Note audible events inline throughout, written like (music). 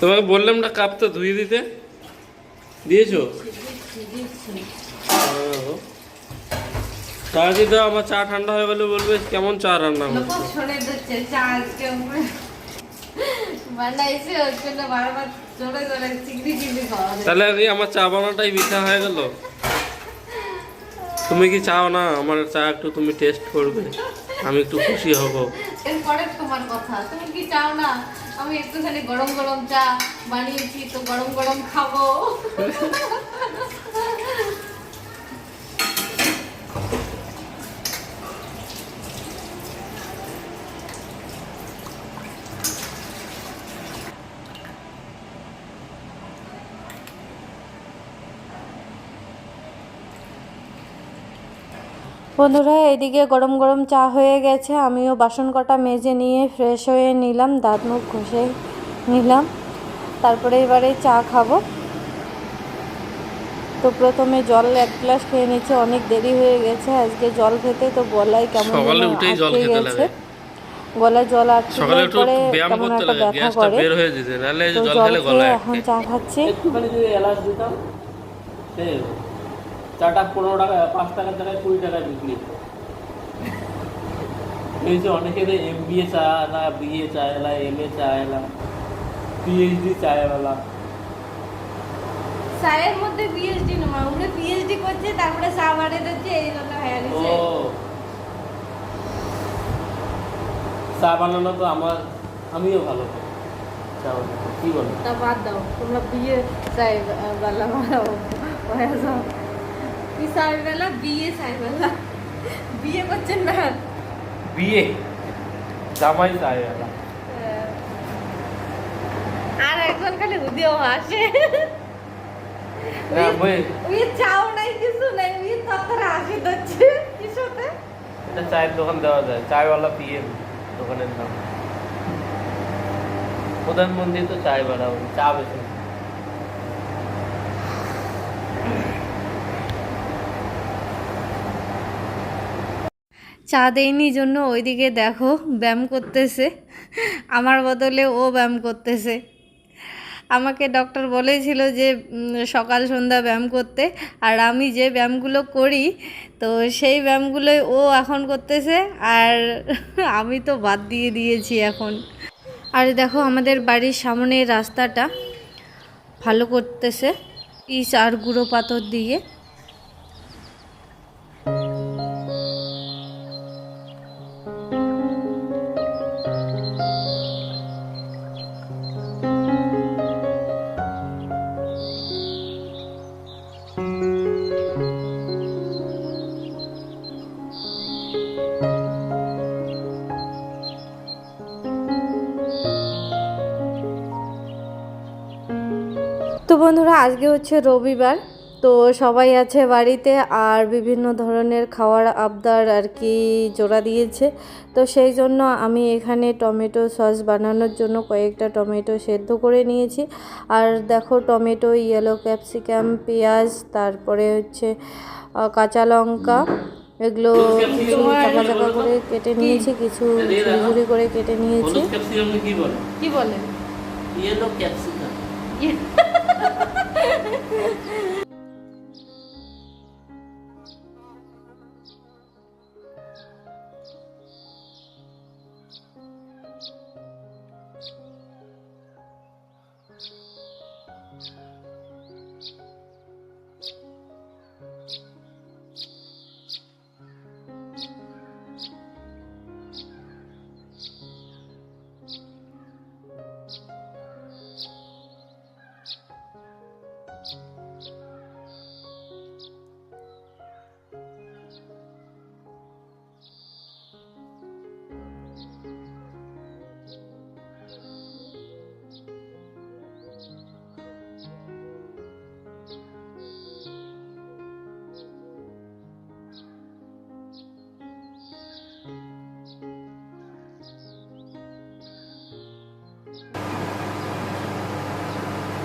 তোমাকে বললাম না কাপটা ধুয়ে দিতে? দিয়েছ? ও। চা আমার চা ঠান্ডা হয়ে গেলে বলবে কেমন চা রান্না তাহলে আমার চা বানাটাই মিঠা হয়ে গেল। তুমি কি চাও না? আমার চা একটু তুমি টেস্ট করবে। আমি একটু খুশি হব। এরপরে তোমার কথা। তুমি কি চাও না? আমি একটুখানি গরম গরম চা বানিয়েছি তো গরম গরম খাব। (laughs) বন্ধুরা এদিকে গরম গরম চা হয়ে গেছে। আমিও বাসন কটা মেজে নিয়ে ফ্রেশ হয়ে নিলাম দাঁত মুখ ঘষে নিলাম। তারপরে এবারে চা খাব। তো প্রথমে জল এক গ্লাস খেয়ে নিচ্ছে অনেক দেরি হয়ে গেছে। আজকে জল খেতে তো গলায় কেমন সকালে উঠেই জল খেতে গেছে। লাগে। গলায় জল আটকে সকালে একটু ব্যায়াম কেমন করতে একটা লাগে গ্যাসটা করে। বের হয়ে যেতে তো জল খেলে খেয়ে গলায় এখন চা খাচ্ছি। একটুখানি যদি এলাচ দিতাম সে চাটা পনেরো টাকা পাঁচ টাকার জায়গায় কুড়ি টাকায় বিক্রি। এই যে অনেকের এম বি এ চা না বি এ চা এলা এম এ চা এলা পিএইচডি চা এলা চায়ের মধ্যে পিএইচডি নয় উনি পিএইচডি করছে তারপরে বানিয়ে দিচ্ছে এই জন্য হয়ে ও। গেছে চা বানানো তো আমার আমিও ভালো চা বানানো কি বলো? তা বাদ দাও তোমরা বিয়ে চাই বেলা বানাও হয়ে যাও কি চাই বেলা বিয়ে চাই বেলা বিয়ে করছেন না বিয়ে জামাই চা এলা আর একজন খালি উদিও আসে। না বই। উই চাও নাই কিছু নাই উই তখন আসি দিচ্ছে কিছুতে এটা চায়ের দোকান দেওয়া যায় চায়ওয়ালা পিএ দোকানের নাম। প্রধানমন্ত্রী তো চায় বাড়াও চা বেশি চা দেয়নি জন্য ওইদিকে দেখো ব্যায়াম করতেছে। আমার বদলে ও ব্যায়াম করতেছে। আমাকে ডক্টর বলেছিল যে সকাল সন্ধ্যা ব্যায়াম করতে। আর আমি যে ব্যায়ামগুলো করি, তো সেই ব্যায়ামগুলোই ও এখন করতেছে। আর আমি তো বাদ দিয়ে দিয়েছি এখন। আর দেখো আমাদের বাড়ির সামনের রাস্তাটা ভালো করতেছে। ইস আর গুঁড়ো পাথর দিয়ে। আজকে হচ্ছে রবিবার তো সবাই আছে বাড়িতে আর বিভিন্ন ধরনের খাওয়ার আবদার আর কি জোড়া দিয়েছে। তো সেই জন্য আমি এখানে টমেটো সস বানানোর জন্য কয়েকটা টমেটো সেদ্ধ করে নিয়েছি। আর দেখো টমেটো ইয়েলো ক্যাপসিকাম পেঁয়াজ তারপরে হচ্ছে কাঁচা লঙ্কা এগুলো কিছু চাকা চাকা করে কেটে নিয়েছি কিছু ঝুড়ি ঝুড়ি করে কেটে নিয়েছি। হলুদ ক্যাপসিকাম কি বলে? কি বলে? ইয়েলো ক্যাপসিকাম (laughs)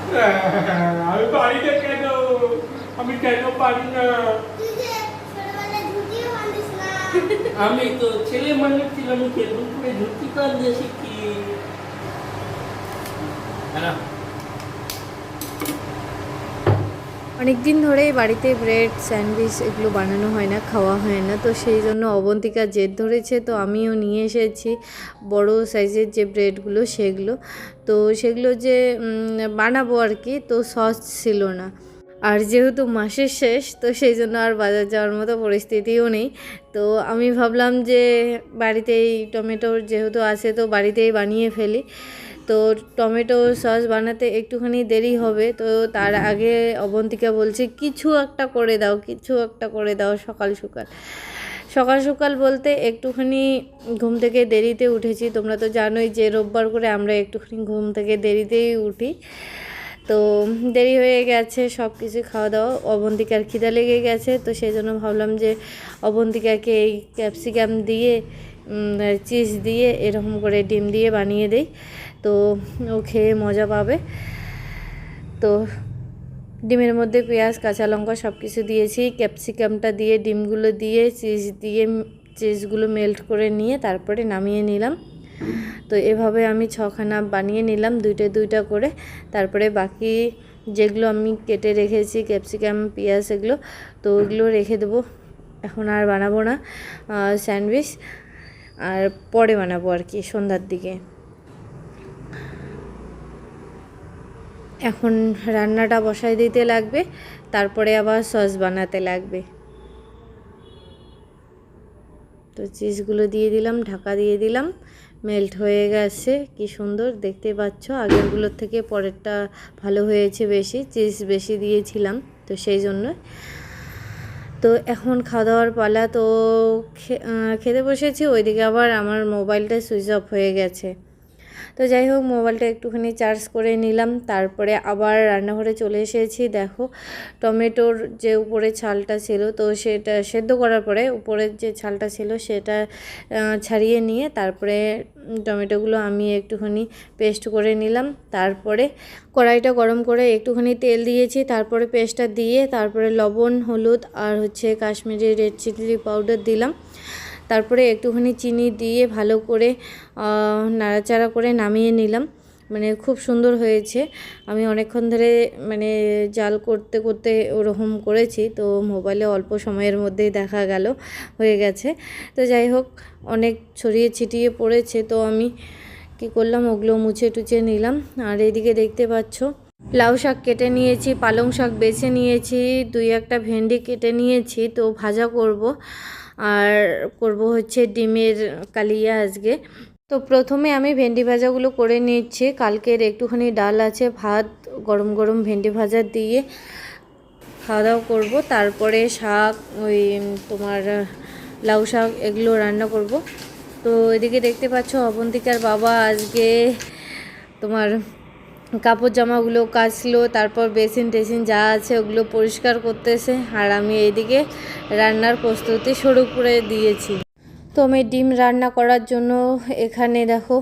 আমি বাড়িতে কেন? আমি কেন পারি না? আমি তো ছেলে মানুষ ছিলাম, আমি করে ঝুঁকি কাজ দিয়ে শিখি হ্যাঁ। অনেক দিন ধরেই বাড়িতে ব্রেড, স্যান্ডউইচ এগুলো বানানো হয় না, খাওয়া হয় না। তো সেই জন্য অবন্তিকা জেদ ধরেছে, তো আমিও নিয়ে এসেছি বড় সাইজের যে ব্রেডগুলো সেগুলো। তো সেগুলো যে বানাবো আর কি, তো সস ছিল না। আর যেহেতু মাসের শেষ, তো সেই জন্য আর বাজার যাওয়ার মতো পরিস্থিতিও নেই। তো আমি ভাবলাম যে, বাড়িতেই টমেটোর যেহেতু আছে, তো বাড়িতেই বানিয়ে ফেলি। তো টমেটো সস বানাতে একটুখানি দেরি হবে। তো তার আগে অবন্তিকা বলছে, কিছু একটা করে দাও, কিছু একটা করে দাও সকাল সকাল। সকাল সকাল বলতে একটুখানি ঘুম থেকে দেরিতে উঠেছি। তোমরা তো জানোই যে রোববার করে আমরা একটুখানি ঘুম থেকে দেরিতেই উঠি। তো দেরি হয়ে গেছে, সব কিছু খাওয়া দাওয়া। অবন্তিকার খিদা লেগে গেছে, তো সেই জন্য ভাবলাম যে অবন্তিকাকে এই ক্যাপসিকাম দিয়ে চিজ দিয়ে এরকম করে ডিম দিয়ে বানিয়ে দেই। তো ও খেয়ে মজা পাবে। তো ডিমের মধ্যে পেঁয়াজ, কাঁচা লঙ্কা সব কিছু দিয়েছি। ক্যাপসিকামটা দিয়ে, ডিমগুলো দিয়ে চিজ দিয়ে চিজগুলো মেল্ট করে নিয়ে তারপরে নামিয়ে নিলাম। তো এভাবে আমি ছখানা বানিয়ে নিলাম দুইটা দুইটা করে। তারপরে বাকি যেগুলো আমি কেটে রেখেছি, ক্যাপসিকাম, পেঁয়াজ এগুলো, তো ওইগুলো রেখে দেবো। এখন আর বানাবো না স্যান্ডউইচ। আর পরে বানাবো আর কি, সন্ধ্যার দিকে। এখন রান্নাটা বসাই দিতে লাগবে, তারপরে আবার সস বানাতে লাগবে। তো চিজগুলো দিয়ে দিলাম, ঢাকা দিয়ে দিলাম মেল্ট হয়ে গেছে, কি সুন্দর, দেখতে পাচ্ছ? আগেরগুলোর থেকে পরেরটা ভালো হয়েছে বেশি, চিজ বেশি দিয়েছিলাম, তো সেই জন্য তো এখন খাওয়া দাওয়ার পালা তো খেতে বসেছি, ওইদিকে আবার আমার মোবাইলটা সুইচ অফ হয়ে গেছে। তো যাই হোক মোবাইলটা একটুখানি চার্জ করে নিলাম। তারপরে আবার রান্নাঘরে চলে এসেছি। দেখো, টমেটোর যে উপরে ছালটা ছিল, তো সেটা সেদ্ধ করার পরে উপরের যে ছালটা ছিল, সেটা ছাড়িয়ে নিয়ে তারপরে টমেটোগুলো আমি একটুখানি পেস্ট করে নিলাম। তারপরে কড়াইটা গরম করে একটুখানি তেল দিয়েছি। তারপরে পেস্টটা দিয়ে তারপরে লবণ, হলুদ আর হচ্ছে কাশ্মীরি রেড চিলি পাউডার দিলাম। তারপরে একটুখানি চিনি দিয়ে ভালো করে নাড়াচাড়া করে নামিয়ে নিলাম। মানে খুব সুন্দর হয়েছে। আমি অনেকক্ষণ ধরে মানে জাল করতে করতে ওরকম করেছি, তো মোবাইলে অল্প সময়ের মধ্যেই দেখা গেল, হয়ে গেছে। তো যাই হোক, অনেক ছড়িয়ে ছিটিয়ে পড়েছে, তো আমি কি করলাম, ওগুলো মুছে টুছে নিলাম। আর এদিকে দেখতে পাচ্ছ, লাউ শাক কেটে নিয়েছি, পালং শাক বেছে নিয়েছি, দুই একটা ভেন্ডি কেটে নিয়েছি, তো ভাজা করব। আর করব হচ্ছে ডিমের কালিয়া আজকে। তো প্রথমে আমি ভেন্ডি ভাজাগুলো করে নিচ্ছি। কালকের একটুখানি ডাল আছে, ভাত, গরম গরম ভেন্ডি ভাজা দিয়ে খাওয়া দাওয়া করব। তারপরে শাক, ওই তোমার লাউ শাক, এগুলো রান্না করব। তো এদিকে দেখতে পাচ্ছ অবন্তিকার বাবা আজকে তোমার কাপড় জামাগুলো কাচলো, তারপর বেসিন টেসিন যা আছে ওগুলো পরিষ্কার করতেছে। আর আমি এইদিকে রান্নার প্রস্তুতি শুরু করে দিয়েছি। তো আমি ডিম রান্না করার জন্য এখানে দেখো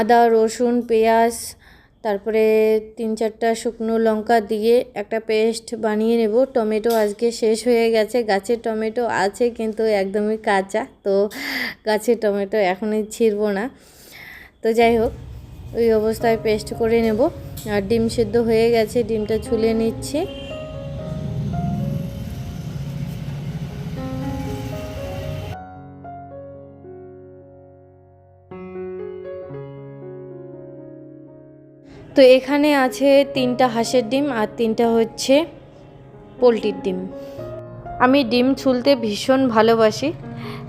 আদা, রসুন, পেঁয়াজ, তারপরে তিন চারটা শুকনো লঙ্কা দিয়ে একটা পেস্ট বানিয়ে নেব। টমেটো আজকে শেষ হয়ে গেছে। গাছের টমেটো আছে কিন্তু একদমই কাঁচা, তো গাছের টমেটো এখনই ছিঁড়ব না। তো যাই হোক ওই অবস্থায় পেস্ট করে নেব। আর ডিম সিদ্ধ হয়ে গেছে, ডিমটা ছুলে নিচ্ছি। তো এখানে আছে তিনটা হাঁসের ডিম আর তিনটা হচ্ছে পোলট্রির ডিম। আমি ডিম ছুলতে ভীষণ ভালোবাসি।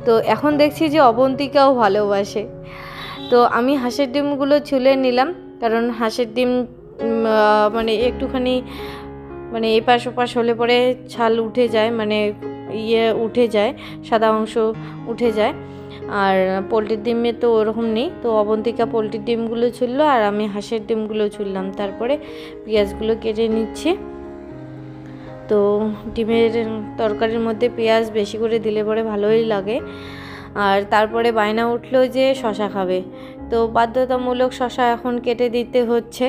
তো এখন দেখছি যে অবন্তিকাও ভালোবাসে। তো আমি হাঁসের ডিমগুলো ছুলে নিলাম, কারণ হাঁসের ডিম মানে একটুখানি মানে এপাশ ওপাশ হলে পরে ছাল উঠে যায় মানে ইয়ে উঠে যায়, সাদা অংশ উঠে যায়। আর পোলট্রির ডিমে তো ওরকম নেই, তো অবন্তিকা পোলট্রির ডিমগুলো ছুললো আর আমি হাঁসের ডিমগুলো ছুললাম তারপরে পেঁয়াজগুলো কেটে নিচ্ছি। তো ডিমের তরকারির মধ্যে পেঁয়াজ বেশি করে দিলে পরে ভালোই লাগে। আর তারপরে বায়না উঠল যে শশা খাবে। তো বাধ্যতামূলক শশা এখন কেটে দিতে হচ্ছে।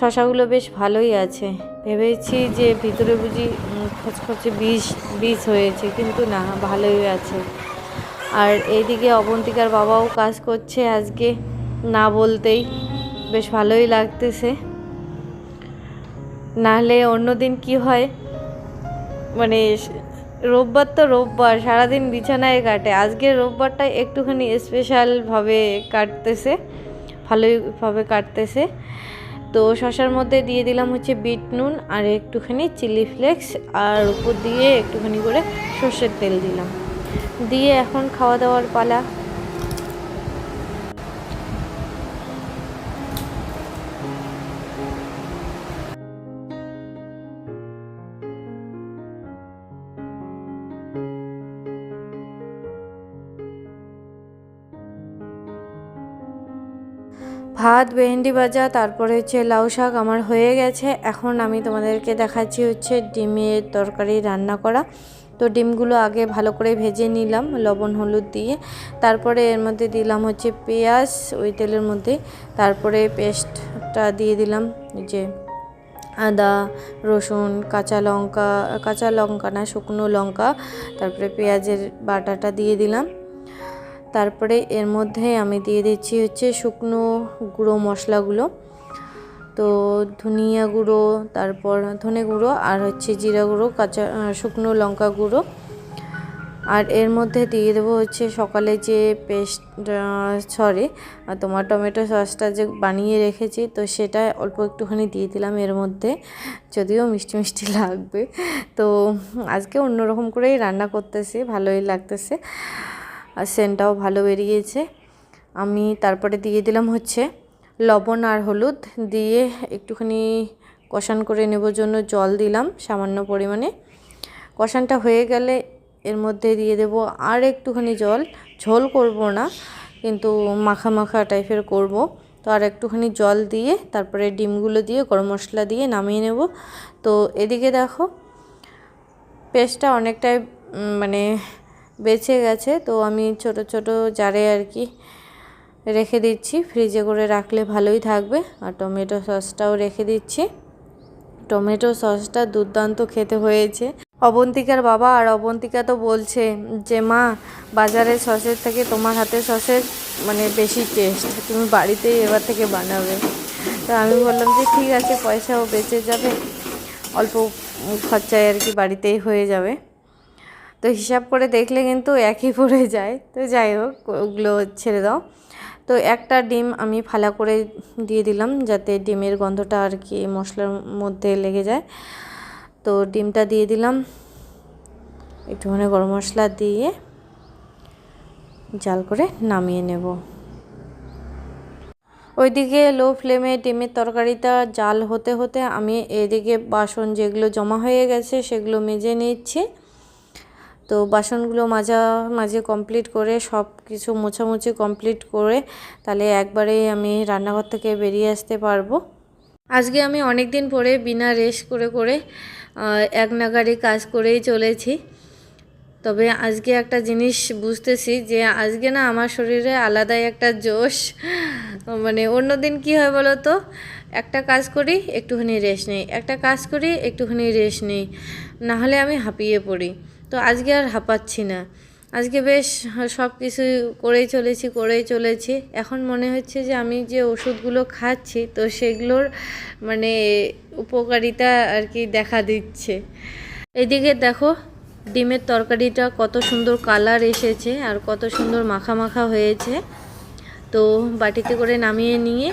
শশাগুলো বেশ ভালোই আছে। ভেবেছি যে ভিতরে বুঝি খচখচে বিষ বীজ হয়েছে, কিন্তু না, ভালোই আছে। আর এইদিকে অবন্তিকার বাবাও কাজ করছে আজকে, না বলতেই। বেশ ভালোই লাগতেছে। নাহলে অন্য দিন কি হয়? মানে রোববার তো রোববার, সারাদিন বিছানায় কাটে। আজকে রোববারটা একটুখানি স্পেশালভাবে কাটতেছে ভালোইভাবে কাটতেছে। তো শশার মধ্যে দিয়ে দিলাম হচ্ছে বিট নুন আর একটুখানি চিলি ফ্লেক্স আর উপর দিয়ে একটুখানি করে সর্ষের তেল দিলাম। দিয়ে এখন খাওয়া দাওয়ার পালা। ভাত, ভেন্ডি ভাজা, তারপরে হচ্ছে লাউ শাক আমার হয়ে গেছে। এখন আমি তোমাদেরকে দেখাচ্ছি হচ্ছে ডিমের তরকারি রান্না করা। তো ডিমগুলো আগে ভালো করে ভেজে নিলাম, লবণ, হলুদ দিয়ে। তারপরে এর মধ্যে দিলাম হচ্ছে পেঁয়াজ ওই তেলের মধ্যে। তারপরে পেস্টটা দিয়ে দিলাম যে আদা, রসুন, কাঁচা লঙ্কা কাঁচা লঙ্কা না, শুকনো লঙ্কা। তারপরে পেঁয়াজের বাটাটা দিয়ে দিলাম। তারপরে এর মধ্যে আমি দিয়ে দিচ্ছি হচ্ছে শুকনো গুঁড়ো মশলাগুলো। তো ধনিয়া গুঁড়ো, তারপর ধনে গুঁড়ো আর হচ্ছে জিরা গুঁড়ো, কাঁচা শুকনো লঙ্কা গুঁড়ো। আর এর মধ্যে দিয়ে দেবো হচ্ছে সকালে যে পেস্ট সরি, তোমার টমেটো সসটা যে বানিয়ে রেখেছি, তো সেটা অল্প একটুখানি দিয়ে দিলাম এর মধ্যে। যদিও মিষ্টি মিষ্টি লাগবে। তো আজকে অন্যরকম করেই রান্না করতেছি, ভালোই লাগতেছে। আর সেন্টটাও ভালো বেরিয়েছে। আমি তারপরে দিয়ে দিলাম হচ্ছে লবণ আর হলুদ। দিয়ে একটুখানি কষান করে নেবার জন্য জল দিলাম সামান্য পরিমাণে। কষানটা হয়ে গেলে এর মধ্যে দিয়ে দেব আর একটুখানি জল। ঝোল করব না, কিন্তু মাখা মাখা টাইপের করব। তো আর একটুখানি জল দিয়ে তারপরে ডিমগুলো দিয়ে, গরম মশলা দিয়ে নামিয়ে নেব। তো এদিকে দেখো, পেস্টটা অনেকটাই মানে বেঁচে গেছে, তো আমি ছোট ছোট জারে আর কি রেখে দিচ্ছি। ফ্রিজে করে রাখলে ভালোই থাকবে। আর টমেটো সসটাও রেখে দিচ্ছি। টমেটো সসটা দুর্দান্ত খেতে হয়েছে। অবন্তিকার বাবা আর অবন্তিকা তো বলছে যে, মা বাজারের সসের থেকে তোমার হাতের সসের মানে বেশি টেস্ট তুমি বাড়িতেই এবার থেকে বানাবে। তো আমি বললাম যে, ঠিক আছে, পয়সাও বেঁচে যাবে। অল্প খরচায় আর কি বাড়িতেই হয়ে যাবে। তো হিসাব করে দেখলে কিন্তু একই পড়ে যায়। তো যাই হোক, ওগুলো ছেড়ে দাও। তো একটা ডিম আমি ফালা করে দিয়ে দিলাম যাতে ডিমের গন্ধটা আর কি মশলার মধ্যে লেগে যায়। তো ডিমটা দিয়ে দিলাম। একটুখানি গরম মশলা দিয়ে জাল করে নামিয়ে নেব। ওইদিকে লো ফ্লেমে ডিমের তরকারিটা জাল হতে হতে আমি এদিকে বাসন যেগুলো জমা হয়ে গেছে সেগুলো মেজে নিচ্ছি। তো বাসনগুলো মাজা, মাঝে কমপ্লিট করে সব কিছু মোছামুছি কমপ্লিট করে তাহলে একবারেই আমি রান্নাঘর থেকে বেরিয়ে আসতে পারব। আজকে আমি অনেক দিন পরে বিনা রেস্ট করে করে এক নাগারে কাজ করেই চলেছি। তবে আজকে একটা জিনিস বুঝতেছি যে আজকে না আমার শরীরে আলাদাই একটা জোশ। মানে অন্য দিন কী হয় বলো তো একটা কাজ করি, একটুখানি রেস্ট নেই। একটা কাজ করি, একটুখানি রেস্ট নেই। নাহলে আমি হাঁপিয়ে পড়ি। তো আজকে আর হাঁপাচ্ছি না। আজকে বেশ সব কিছু করেই চলেছি করেই চলেছি। এখন মনে হচ্ছে যে আমি যে ওষুধগুলো খাচ্ছি, তো সেগুলোর মানে উপকারিতা আর কি দেখা দিচ্ছে। এদিকে দেখো, ডিমের তরকারিটা কত সুন্দর কালার এসেছে আর কত সুন্দর মাখা মাখা হয়েছে। তো বাটিতে করে নামিয়ে নিয়ে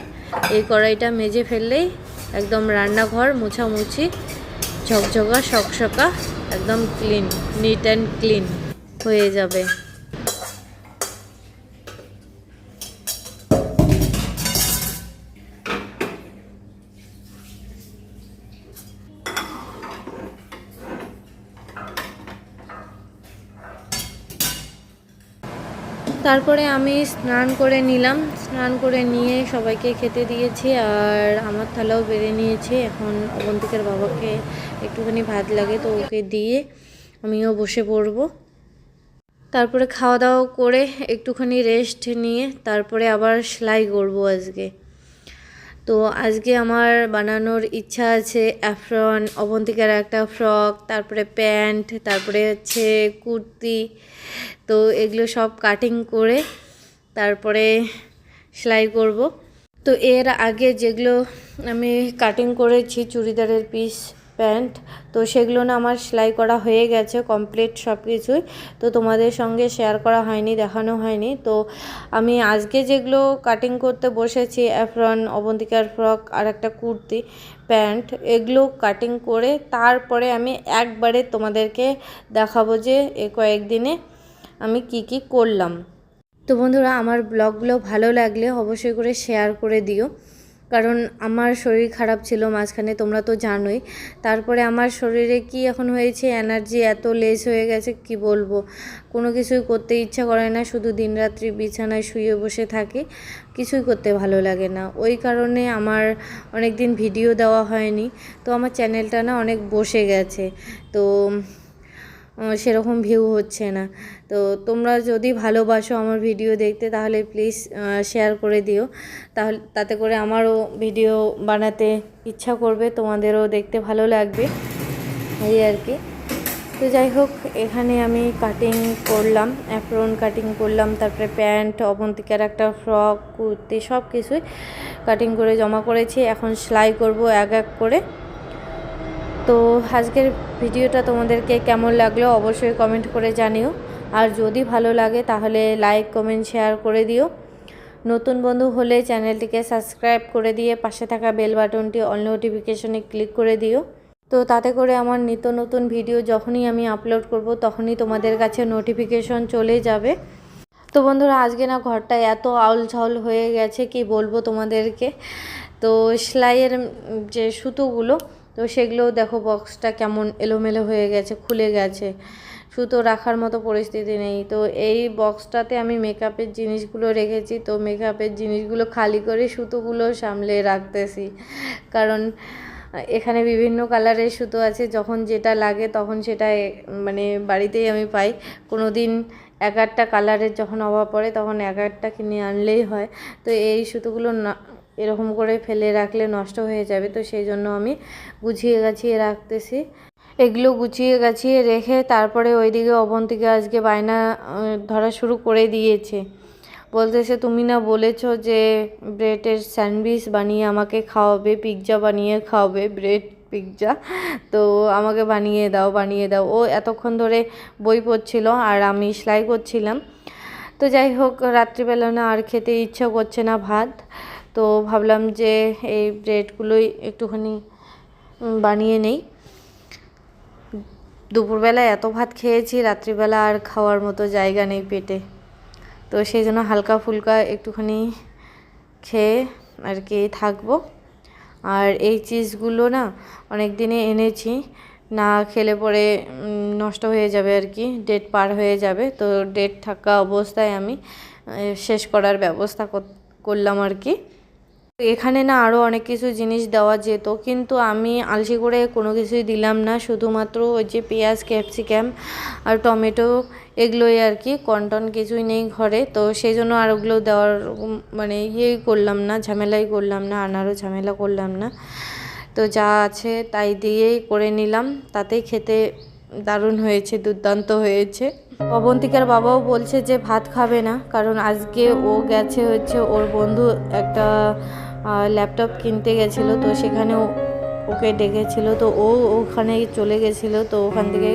এই কড়াইটা মেজে ফেললেই একদম রান্নাঘর মোছামুছি, ঝকঝকা সকসকা একদম ক্লিন নিট অ্যান্ড ক্লিন হয়ে যাবে। তারপরে আমি স্নান করে নিলাম। স্নান করে নিয়ে সবাইকে খেতে দিয়েছি আর আমার থালাও বেড়ে নিয়েছি। এখন অবন্তিকের বাবাকে একটুখানি ভাত লাগে তো ওকে দিয়ে আমিও বসে পড়ব। তারপরে খাওয়া দাওয়া করে একটুখানি রেস্ট নিয়ে তারপরে আবার সেলাই করব আজকে। তো আজকে আমার বানানোর ইচ্ছা আছে অ্যাফ্রন, অবন্তিকার একটা ফ্রক, তারপরে প্যান্ট, তারপরে হচ্ছে কুর্তি। তো এগুলো সব কাটিং করে তারপরে সেলাই করব। তো এর আগে যেগুলো আমি কাটিং করেছি চুড়িদারের পিস প্যান্ট। তো সেগুলো না আমার সেলাই করা হয়ে গেছে, কমপ্লিট সব কিছুই। তো তোমাদের সঙ্গে শেয়ার করা হয়নি, দেখানো হয়নি। তো আমি আজকে যেগুলো কাটিং করতে বসেছি অ্যাফরন অবন্তিকার ফ্রক আর একটা কুর্তি, প্যান্ট, এগুলো কাটিং করে তারপরে আমি একবারে তোমাদেরকে দেখাবো যে এ কয়েকদিনে আমি কি কি করলাম। তো বন্ধুরা, আমার ব্লগগুলো ভালো লাগলে অবশ্যই করে শেয়ার করে দিও। কারণ আমার শরীর খারাপ ছিল মাঝখানে, তোমরা তো জানোই। তারপরে আমার শরীরে কি এখন হয়েছে? এনার্জি এত লেস হয়ে গেছে, কি বলব? কোনো কিছুই করতে ইচ্ছা করে না, শুধু দিনরাত্রি বিছানায় শুয়ে বসে থাকি, কিছুই করতে ভালো লাগে না। ওই কারণে আমার অনেক দিন ভিডিও দেওয়া হয়নি, তো আমার চ্যানেলটা না অনেক বসে গেছে, তো সেরকম ভিউ হচ্ছে না। তো তোমরা যদি ভালোবাসো আমার ভিডিও দেখতে, তাহলে প্লিজ শেয়ার করে দিও। তাহলে, তাতে করে আমারও ভিডিও বানাতে ইচ্ছা করবে, তোমাদেরও দেখতে ভালো লাগবে। এই আর কি। তো যাই হোক, এখানে আমি কাটিং করলাম অ্যাপ্রন কাটিং করলাম, তারপরে প্যান্ট অবন্তিকার একটা ফ্রক কুর্তি সব কিছুই কাটিং করে জমা করেছি। এখন সেলাই করব এক এক করে। তো আজকের ভিডিওটা তোমাদেরকে কেমন লাগল, অবশ্যই কমেন্ট করে জানিও। আর যদি ভালো লাগে তাহলে লাইক কমেন্ট শেয়ার করে দিও। নতুন বন্ধু হলে চ্যানেলটিকে সাবস্ক্রাইব করে দিয়ে পাশে থাকা বেল বাটনটি অল নোটিফিকেশনে ক্লিক করে দিও। তো তাতে করে আমার নিত্য নতুন ভিডিও যখনই আমি আপলোড করব তখনই তোমাদের কাছে নোটিফিকেশন চলে যাবে। তো বন্ধুরা, আজকে না ঘরটা এত আউল ঝাউল হয়ে গেছে, কি বলব তোমাদেরকে? তো সেলাইয়ের যে সুতোগুলো, তো সেগুলো দেখো বক্সটা কেমন এলোমেলো হয়ে গেছে, খুলে গেছে। সুতো রাখার মতো পরিস্থিতি নেই। তো এই বক্সটাতে আমি মেকআপের জিনিসগুলো রেখেছি। তো মেকআপের জিনিসগুলো খালি করে সুতোগুলো সামলে রাখতেছি। কারণ, এখানে বিভিন্ন কালারের সুতো আছে। যখন যেটা লাগে তখন সেটা মানে বাড়িতেই আমি পাই। কোনো দিন এক একটা কালারের যখন অভাব পড়ে তখন এক একটা কিনে আনলেই হয়। তো এই সুতোগুলো না, এরকম করে ফেলে রাখলে নষ্ট হয়ে যাবে। তো সেই জন্য আমি গুছিয়ে গাছিয়ে রাখতেছি। এগুলো গুছিয়ে গাছিয়ে রেখে তারপরে ওইদিকে অবন্তিকে আজকে বায়না ধরা শুরু করে দিয়েছে। বলতেছে, তুমি না বলেছ যে ব্রেডের স্যান্ডউইচ বানিয়ে আমাকে খাওয়াবে, পিৎজা বানিয়ে খাওয়াবে, ব্রেড, পিৎজা? তো আমাকে বানিয়ে দাও বানিয়ে দাও। ও এতক্ষণ ধরে বই পড়ছিল আর আমি সেলাই করছিলাম। তো যাই হোক, রাত্রিবেলা না আর খেতে ইচ্ছা করছে না ভাত। তো ভাবলাম যে এই ব্রেডগুলোই একটুখানি বানিয়ে নেই। দুপুরবেলা এত ভাত খেয়েছি, রাত্রিবেলা আর খাওয়ার মতো জায়গা নেই পেটে। তো সেই জন্য হালকা ফুলকা একটুখানি খেয়ে আর কি থাকব। আর এই চিজগুলো না অনেক দিনে এনেছি, না খেলে পরে নষ্ট হয়ে যাবে আর কি, ডেট পার হয়ে যাবে। তো ডেট থাকা অবস্থায় আমি শেষ করার ব্যবস্থা করলাম আর কি। এখানে না আরও অনেক কিছু জিনিস দেওয়া যেত, কিন্তু আমি আলসি করে কোনো কিছুই দিলাম না। শুধুমাত্র ওই যে পেঁয়াজ, ক্যাপসিকাম আর টমেটো এগুলোই আর কি, কন্টন কিছুই নেই ঘরে। তো সেই জন্য আর ওগুলো দেওয়ার মানে ইয়েই করলাম না, ঝামেলাই করলাম না, আনারও ঝামেলা করলাম না। তো যা আছে তাই দিয়েই করে নিলাম, তাতেই খেতে দারুণ হয়েছে, দুর্দান্ত হয়েছে। অবন্তিকার বাবাও বলছে যে ভাত খাবে না, কারণ আজকে ও গেছে হচ্ছে ওর বন্ধু একটা ল্যাপটপ কিনতে গেছিল, তো সেখানে ওকে ডেকেছিল, তো ও ওখানে চলে গেছিল, তো ওখান থেকে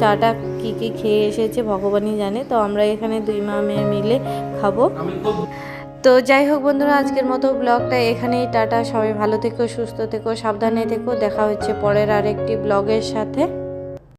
চাটা কী কী খেয়ে এসেছে ভগবানই জানে, তো আমরা এখানে দুই মা মেয়ে মিলে খাব। তো যাই হোক বন্ধুরা, আজকের মতো ব্লগটা এখানেই, টাটা, সবাই ভালো থেকো, সুস্থ থেকো, সাবধানে থেকো, দেখা হচ্ছে পরের আরেকটি ব্লগের সাথে।